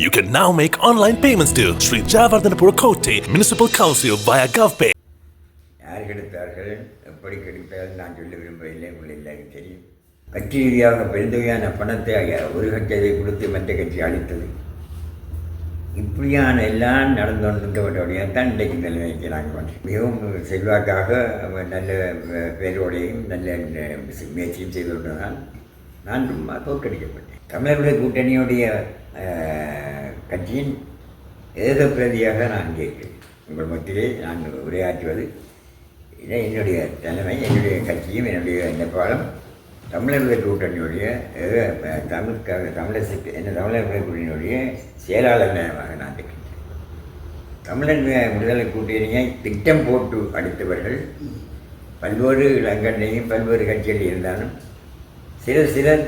You can now make online payments to Sri Jayavardhanapura Kotte Municipal Council via GovPay. யார் கெடுத்தார்கள் எப்படி கெடுத்தார்கள் நான் சொல்ல விரும்பவில்லை. உங்களுக்கு எல்லாருக்கும் தெரியும். கட்சி ரீதியாக பெருந்தொகையான பணத்தை ஒரு கட்சியை கொடுத்து மற்ற கட்சி அளித்தது இப்படியான எல்லாம் நடந்து கொண்டிருந்தவர்களுடைய தான் இன்றைக்கு நிலைமைக்கு நாங்கள் வந்தோம் மிகவும் செல்வாக்காக நல்ல பேரோடையும் நல்ல முயற்சியும் செய்து கொண்டதால் நான் ரொம்ப தோற்கடிக்கப்பட்டேன். தமிழர்களுடைய கூட்டணியுடைய கட்சியின் ஏக பிரதியாக நான் கேட்கிறேன் உங்கள் மத்தியிலே நான் உரையாற்றுவது இதை என்னுடைய தலைமை என்னுடைய கட்சியும் என்னுடைய நேபாளம் தமிழர்கள் கூட்டணியுடைய ஏக- தமிழ்காக தமிழரசுக்கு என்ன தமிழர்கள் கூட்டணியுடைய செயலாளர் நிலையமாக நான் இருக்கின்றேன். தமிழன் விடுதலை கூட்டணியை திட்டம் போட்டு அடித்தவர்கள் பல்வேறு இளங்கண்ணையும் பல்வேறு கட்சிகள் இருந்தாலும் சிலர் சிலர்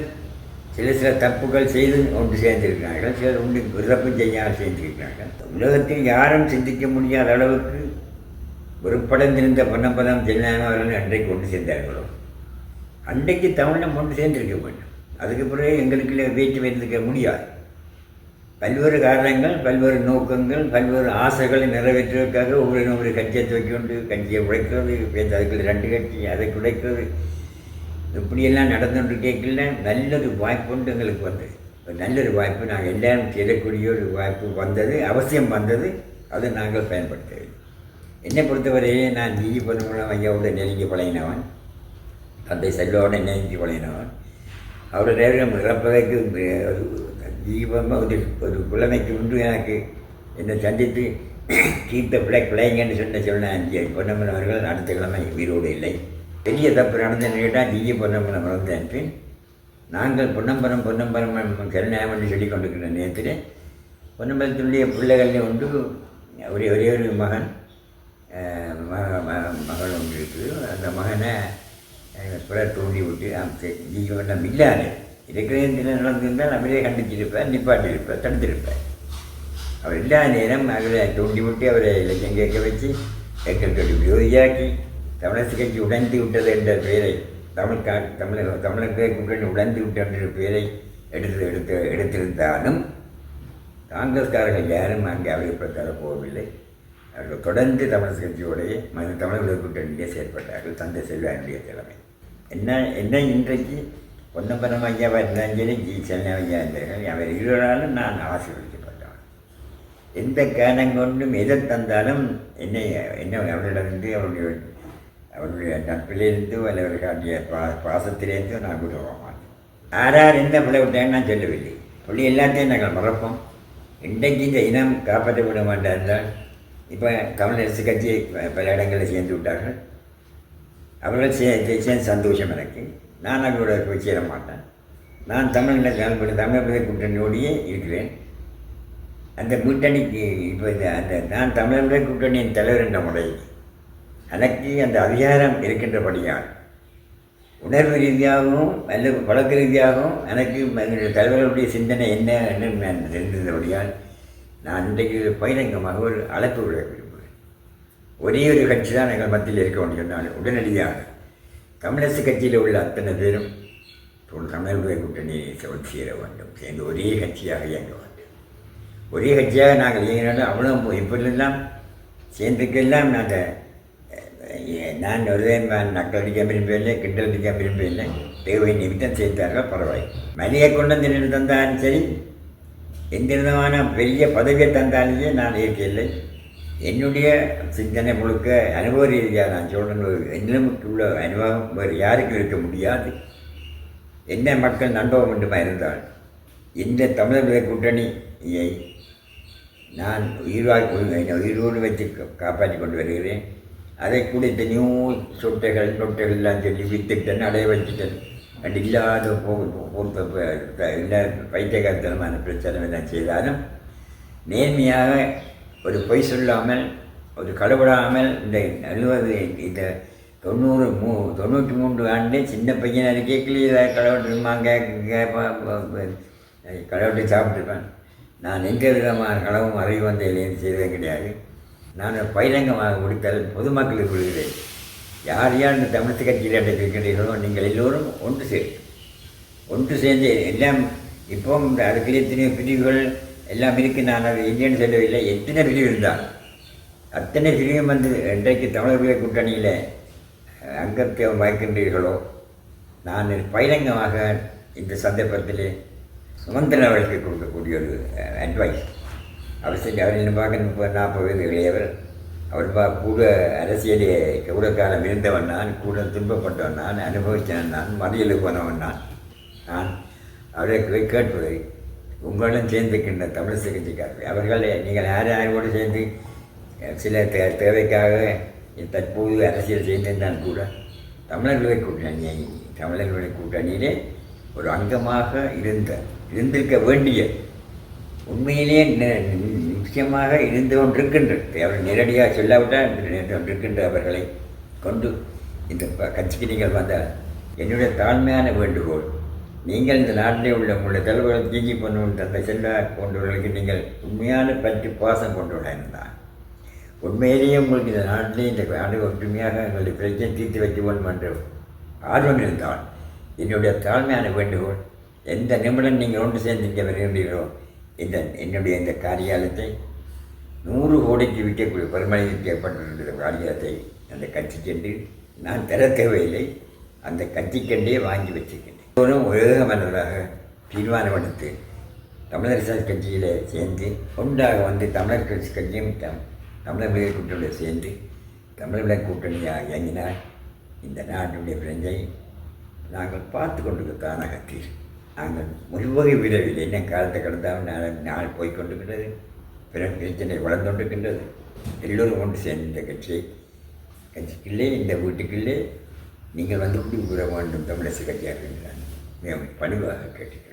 சில சில தப்புகள் செய்து ஒன்று சேர்ந்திருக்கிறார்கள் சிலர் ஒன்று விருதப்பும் செய்யாமல் சேர்ந்திருக்கிறார்கள். உலகத்தில் யாரும் சிந்திக்க முடியாத அளவுக்கு வெறுப்படைந்திருந்த பொன்னம்பலம் ஜெயலலிதா அன்றைக்கு கொண்டு சேர்ந்தார்களோ? அன்றைக்கு தமிழம் கொண்டு சேர்ந்திருக்க வேண்டும். அதுக்கு பிறகு எங்களுக்குள்ளே வீட்டு வைத்திருக்க முடியாது. பல்வேறு காரணங்கள் பல்வேறு நோக்கங்கள் பல்வேறு ஆசைகளை நிறைவேற்றுவதற்காக ஒவ்வொரு ஒவ்வொரு கட்சியை தூக்கி கொண்டு கட்சியை உடைக்கிறது அதுக்குள்ள ரெண்டு கட்சி அதை உடைக்கிறது இப்படியெல்லாம் நடந்துட்டு கேட்கல நல்லொரு வாய்ப்பு ஒன்று எங்களுக்கு வந்தது ஒரு நல்லொரு வாய்ப்பு நாங்கள் எல்லாரும் செய்யக்கூடிய ஒரு வாய்ப்பு வந்தது அவசியம் வந்தது அதை நாங்கள் பயன்படுத்தவில்லை என்னை பொறுத்தவரையே நான் ஜி பொன்னுமலம் ஐயாவோட நெருங்கி பழகினவன். தந்தை செல்வாவோட நெருங்கி பழகினவன். அவரோட நேரம் இறப்பதற்கு ஒரு ஜீவம் ஒரு ஒரு புலமைக்கு உண்டு எனக்கு. என்னை சந்தித்து கீர்த்த பிள்ளை பிள்ளைங்கன்னு சொன்ன சொன்ன அஞ்சு பொன்னம்மன் அவர்கள் அடுத்த கிழமை உயிரோடு இல்லை. பெரிய தப்பு நடந்தேன்னு கேட்டால் ஜி பொன்னம்மன் பின் நாங்கள் பொன்னம்பரம் பொன்னம்பரம் கருணாயம் சொல்லி கொண்டிருக்கிற நேரத்தில் பொன்னம்பலத்தினுடைய பிள்ளைகள் உண்டு ஒரே ஒரே ஒரு மகன் மக ம- மகள் ஒன்று இருக்குது. அந்த மகனை பிறர் தூண்டி விட்டு ஜீவனம் இல்லாது இருக்கிற தினம் நடந்திருந்தால் அவரே கண்டிச்சிருப்பேன் நிப்பாட்டியிருப்பேன் தடுத்திருப்பேன் அவர் இல்லாத நேரம் அவரை தூண்டி விட்டு அவரை இலக்கியம் கேட்க வச்சு எங்களுக்கு உபயோகியாக்கி தமிழரசு கட்சி உடைந்து விட்டது என்ற பெயரை தமிழ் கா தமிழர் தமிழக கூட்டணி உடைந்து விட்டது என்ற பெயரை எடுத்து எடுத்து எடுத்திருந்தாலும் காங்கிரஸ்காரர்கள் யாரும் அங்கே அவர்கள் போகவில்லை. அவர்கள் தொடர்ந்து தமிழரசு கட்சியோடைய மத தமிழக கூட்டணியிலே செயற்பட்டார்கள். தந்தை செல்வாருடைய தலைமை. என்ன என்ன இன்றைக்கு பொன்னம்பரம் ஐயா இருந்தாலும் சரி ஜி. சென்னை ஐயா இருந்தார்கள் அவர் இருவராலும் நான் ஆசீர்வதிக்கப்பட்டவன். எந்த காரணம் கொண்டும் எதை தந்தாலும் என்னை என்ன அவர்களிடமிருந்து அவருடைய அவருடைய நட்பிலிருந்து அல்லது காட்டிய பா பாசத்திலேருந்து நான் கூட போக மாட்டேன் என்ன பிள்ளை விட்டாங்கன்னு நான் சொல்லவில்லை. பிள்ளை எல்லாத்தையும் நாங்கள் மறப்போம். இன்றைக்கு இந்த இனம் காப்பாற்றப்பட மாட்டா என்றால் இப்போ கம்யூனிஸ்ட் கட்சியை பல இடங்களில் சேர்ந்து விட்டார்கள். அவர்கள் சே சேர்ந்து சந்தோஷம் எனக்கு. நான் அவர்களோட போய் சேர மாட்டேன். நான் தமிழில் தமிழ் தமிழ் கூட்டணியோடையே இருக்கிறேன். அந்த கூட்டணிக்கு இப்போ இந்த அந்த நான் தமிழக கூட்டணியின் தலைவர் என்ற முறையில் எனக்கு அந்த அதிகாரம் இருக்கின்றபடியால். உணர்வு ரீதியாகவும் அல்லது பழக்க ரீதியாகவும் எனக்கு என்னுடைய தலைவர்களுடைய சிந்தனை என்ன என்று நான் தெரிந்திருந்தபடியால் நான் இன்றைக்கு பகிரங்கமாக ஒரு அழைப்பு விட விரும்புகிறேன். ஒரே ஒரு கட்சி தான் எங்கள் மத்தியில் இருக்க வேண்டும் சொன்னால் உடனடியாக கம்யூனிஸ்ட் கட்சியில் உள்ள அத்தனை பேரும் தமிழக கூட்டணியை ஒன்று சேர வேண்டும். சேர்ந்து ஒரே கட்சியாக இயங்க வேண்டும். ஒரே கட்சியாக நாங்கள் இயங்கினாலும் அவ்வளோ இப்படியெல்லாம் சேர்ந்துக்கெல்லாம் நாங்கள் அஹ், நான் ஒரு நக்கல் அடிக்க விரும்பவில்லை கிண்டல் அடிக்க விரும்பவில்லை தேவை நிமித்தம் சேர்த்தார்கள் பரவாயில்லை. மணியை கொண்டு வந்து நின்று தந்தாலும் சரி எந்த விதமான பெரிய பதவியை தந்தாலேயே நான் ஏற்கவில்லை என்னுடைய சிந்தனை முழுக்க அனுபவ ரீதியாக நான் சொல்கிறேன் என்னமுக்கு உள்ள அனுபவம் வேறு யாருக்கும் இருக்க முடியாது. என்ன மக்கள் நம்பகம் மட்டுமா இருந்தால் இந்த தமிழக கூட்டணியை நான் உயிர்வாய் உயிரோடு வைத்து காப்பாற்றி கொண்டு வருகிறேன். அதை கூட எத்தனையோ சொட்டைகள் நொட்டைகள் எல்லாம் சொல்லி வித்துட்டேன் அடைய வச்சுட்டேன் அண்ட் இல்லாத இல்லை பைத்தியகாரத்தனமான பிரச்சனை எல்லாம் செய்தாலும் நேர்மையாக ஒரு பொய் சொல்லாமல் ஒரு கடவுடாமல் இந்த அறுபது இந்த தொண்ணூறு மூ தொண்ணூற்றி மூன்று ஆண்டு சின்ன பையன் அது கேட்கலையே களவிட்டுருமாங்க களவிட்டு சாப்பிட்டுருப்பேன். நான் எந்த விதமான களவும் அறிவு வந்த இல்லைன்னு செய்தது கிடையாது. நான் பகிரங்கமாக கொடுத்தால் பொதுமக்களுக்கு கொள்கிறேன். யார் யார் இந்த தமிழக கட்சியில் இருக்கின்றீர்களோ நீங்கள் எல்லோரும் ஒன்று சேரும் ஒன்று சேர்ந்து எல்லாம் இப்போ இந்த அடுக்கில் எத்தனையோ பிரிவுகள் எல்லாம் இருக்குது நான் அது இல்லைன்னு சொல்லவில்லை. எத்தனை பிரிவு இருந்தால் அத்தனை பிரிவும் வந்து இன்றைக்கு தமிழர்களுடைய கூட்டணியில் அங்கத்தை வகிக்கின்றீர்களோ நான் பகிரங்கமாக இந்த சந்தர்ப்பத்தில் சுமந்திரன் அவர்களுக்கு கொடுக்கக்கூடிய ஒரு அட்வைஸ் அவர் செஞ்சு அவர் என்ன பார்க்க நான் நாற்பது வயது இளையவர் அவர் பா கூட அரசியலே கூட காலம் இருந்தவன் நான் கூட துன்பப்பட்டவன் நான் அனுபவித்தவன் நான் மறியலுக்கு போனவன் நான். நான் அவரை போய் கேட்பதை உங்களுடன் சேர்ந்துக்கின்ற தமிழ் சிகிச்சைக்காரர்கள் அவர்கள் நீங்கள் யார் யாரோடு சேர்ந்து சில தே தேவைக்காக தற்போது அரசியல் செய்திருந்தால் கூட தமிழர்களை கூட்டணி தமிழர்களுடைய கூட்டணியிலே ஒரு அங்கமாக இருந்த இருந்திருக்க வேண்டிய உண்மையிலேயே நி- நிச்சயமாக இருந்து கொண்டிருக்கின்றது. அவர் நேரடியாக சொல்லாவிட்டால் நின்று கொண்டிருக்கின்ற அவர்களை கொண்டு இந்த கட்சிக்கு நீங்கள் வந்தால் என்னுடைய தாழ்மையான வேண்டுகோள் நீங்கள் இந்த நாட்டிலே உள்ள உங்களுடைய தலைவர்கள் ஜிஜி பொண்ணு தந்தை செல்வா போன்றவர்களுக்கு நீங்கள் உண்மையான பற்றி பாசம் கொண்டுள்ள உண்மையிலேயே உங்களுக்கு இந்த நாட்டிலே இந்த நாடு ஒற்றுமையாக எங்களுடைய பிரச்சனை தீர்த்து வைக்க வேண்டும் என்று ஆர்வம் இருந்தால் என்னுடைய தாழ்மையான வேண்டுகோள் எந்த நிமிடம் நீங்கள் ஒன்று சேர்ந்து இங்கே வருகின்றீர்களோ இந்த என்னுடைய இந்த காரியாலயத்தை நூறு கோடிக்கு விற்கக்கூடிய பெருமளவில் ஏற்பட்டிருக்கிற காரியாலயத்தை அந்த கட்சி சென்று நான் திறக்கவே தேவையில்லை. அந்த கட்சிக்கெண்டே வாங்கி வச்சிருக்கின்றேன். உலக மன்னராக தீர்மானம் எடுத்து தமிழரசர் கட்சியில் சேர்ந்து ஒன்றாக வந்து தமிழர் கட்சி கட்சியும் தம் தமிழர் கூட்டணியில் சேர்ந்து தமிழர் கூட்டணியாக இயங்கினால் இந்த நாட்டுடைய பிரஞ்சை நாங்கள் பார்த்து கொண்டு தானாக நாங்கள் முழுவகை விரைவில் என்ன காலத்தை கடந்தாலும் நாள் நாள் போய் கொண்டிருக்கின்றது பிற பிரச்சனை வளர்ந்து கொண்டிருக்கின்றது எல்லோரும் கொண்டு சேர்ந்து இந்த கட்சியை கட்சிக்குள்ளே இந்த வீட்டுக்குள்ளே நீங்கள் வந்து குடி கூற வேண்டும் தமிழரசு கட்சியாக இருக்கிறான் மிக பணிவாக கேட்டுக்கிறேன்.